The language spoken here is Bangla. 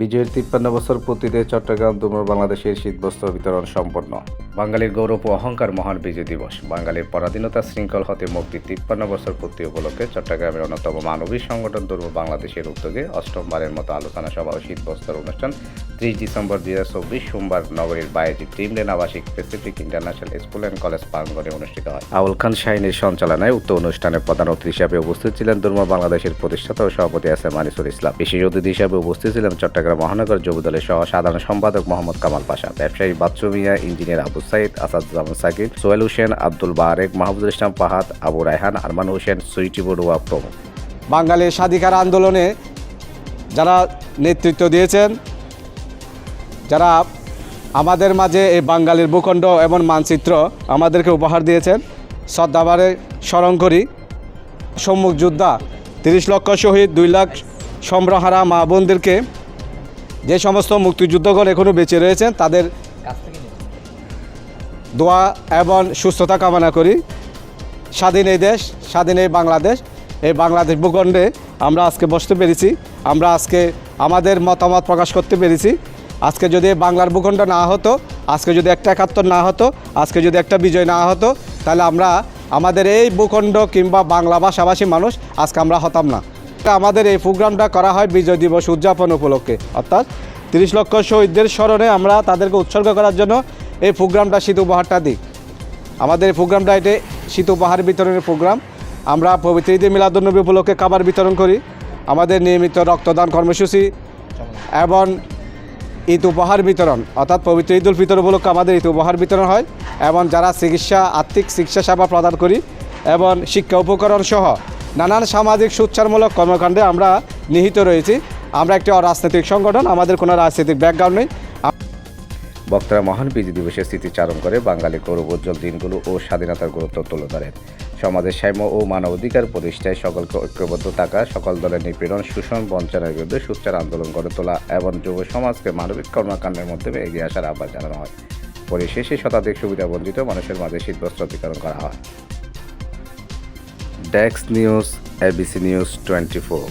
বিজয়ের তিপ্পান্ন বছর পূর্তিতে চট্টগ্রাম দুমর বাংলাদেশের শীতবস্ত্র বিতরণ সম্পন্ন। বাঙালির গৌরব ও অহংকার মহান বিজয় দিবস। বাঙালির পরাধীনতা শৃঙ্খল হতে মুক্তি তিপ্পান্ন বছর পূর্তি উপলক্ষে চট্টগ্রামের অন্যতম মানবিক সংগঠন দুর্ব বাংলাদেশের উদ্যোগে অষ্টমবারের মতো আলোচনা সভা ও শীতবস্ত্র অনুষ্ঠান ত্রিশ ডিসেম্বর দুই হাজার চব্বিশ সোমবার নগরীর বায়েজি টিমলেন আবাসিক Pacific International school and college প্রাঙ্গণে অনুষ্ঠিত হয়। আউল খান শাহিনের সঞ্চালনায় উক্ত অনুষ্ঠানে প্রধান অতিথি হিসাবে উপস্থিত ছিলেন দুর্ম বাংলাদেশের প্রতিষ্ঠাতা ও সভাপতি এস এম আনিসুল ইসলাম। বিশেষ অতিথি হিসাবে উপস্থিত ছিলেন চট্টগ্রাম মহানগর যুবদলের সহ সাধারণ সম্পাদক মোহাম্মদ কামাল পাশা, ব্যবসায়ী বাচ্চু মিয়া ইঞ্জিনিয়ার আবু সাইদ, আসাদুজ্জামান সাকিব, সোহেল হোসেন, আব্দুল বারেক মাহবুবুল ইসলাম পাহাদ, আবু রায়হান, আরমান হোসেন, সুইটি বড়ুয়া প্রমুখ। বাঙালির স্বাধিকার আন্দোলনে যারা নেতৃত্ব দিয়েছেন যারা আমাদের মাঝে এই বাঙালির ভূখণ্ড এবং মানচিত্র আমাদেরকে উপহার দিয়েছেন শ্রদ্ধাবারে স্মরণ করি সম্মুখ যোদ্ধা তিরিশ লক্ষ শহীদ, দুই লাখ সম্রহারা মা বোনদেরকে যে সমস্ত মুক্তিযুদ্ধগণ এখনও বেঁচে রয়েছেন, তাদের দোয়া এবং সুস্থতা কামনা করি। স্বাধীন এই দেশ, স্বাধীন এই বাংলাদেশ এই বাংলাদেশ ভূখণ্ডে আমরা আজকে বসতে পেরেছি, আমরা আজকে আমাদের মতামত প্রকাশ করতে পেরেছি। আজকে যদি বাংলার ভূখণ্ড না হতো, আজকে যদি একটা একাত্তর না হতো, আজকে যদি একটা বিজয় না হতো, তাহলে আমরা আমাদের এই ভূখণ্ড কিংবা বাংলা ভাষাভাষী মানুষ আজকে আমরা হতাম না। আমাদের এই প্রোগ্রামটা করা হয় বিজয় দিবস উদযাপন উপলক্ষে। অর্থাৎ তিরিশ লক্ষ শহীদদের স্মরণে আমরা তাদেরকে উৎসর্গ করার জন্য এই প্রোগ্রামটা শীত উপহারটা দিই। আমাদের এই প্রোগ্রামটা এটি শীত উপহার বিতরণের প্রোগ্রাম। আমরা পবিত্র ঈদে মিলাদুন্নবী উপলক্ষে খাবার বিতরণ করি। আমাদের নিয়মিত রক্তদান কর্মসূচি এবং ঈদ উপহার বিতরণ, অর্থাৎ পবিত্র ঈদ উল ফিতর উপলক্ষে আমাদের ঈদ উপহার বিতরণ হয় এবং যারা চিকিৎসা, আর্থিক চিকিৎসা সেবা প্রদান করি এবং শিক্ষা উপকরণ সহ নানান সামাজিক সুচ্ছারমূলক কর্মকাণ্ডে আমরা নিহিত রয়েছি। আমরা একটি অরাজনৈতিক সংগঠন, আমাদের কোনো রাজনৈতিক ব্যাকগ্রাউন্ড নেই। বক্তারা মহান বিজয় দিবসের স্মৃতিচারণ করে বাঙালির গৌরবোজ্জ্বল দিনগুলো ও স্বাধীনতার গুরুত্ব তুলে ধরেন। সমাজের সাম্য ও মানবাধিকার প্রতিষ্ঠায় সকলকে ঐক্যবদ্ধ থাকা, সকল দলের নিপীড়ন, শোষণ, বঞ্চনার বিরুদ্ধে সুচ্চার আন্দোলন গড়ে তোলা এবং যুব সমাজকে মানবিক কর্মকাণ্ডের মাধ্যমে এগিয়ে আসার আহ্বান জানানো হয়। পরিশেষে শতাধিক সুবিধাবঞ্চিত মানুষের মাঝে শীতবস্ত্র বিতরণ করা হয়। ডেক্স news ABC news twenty four.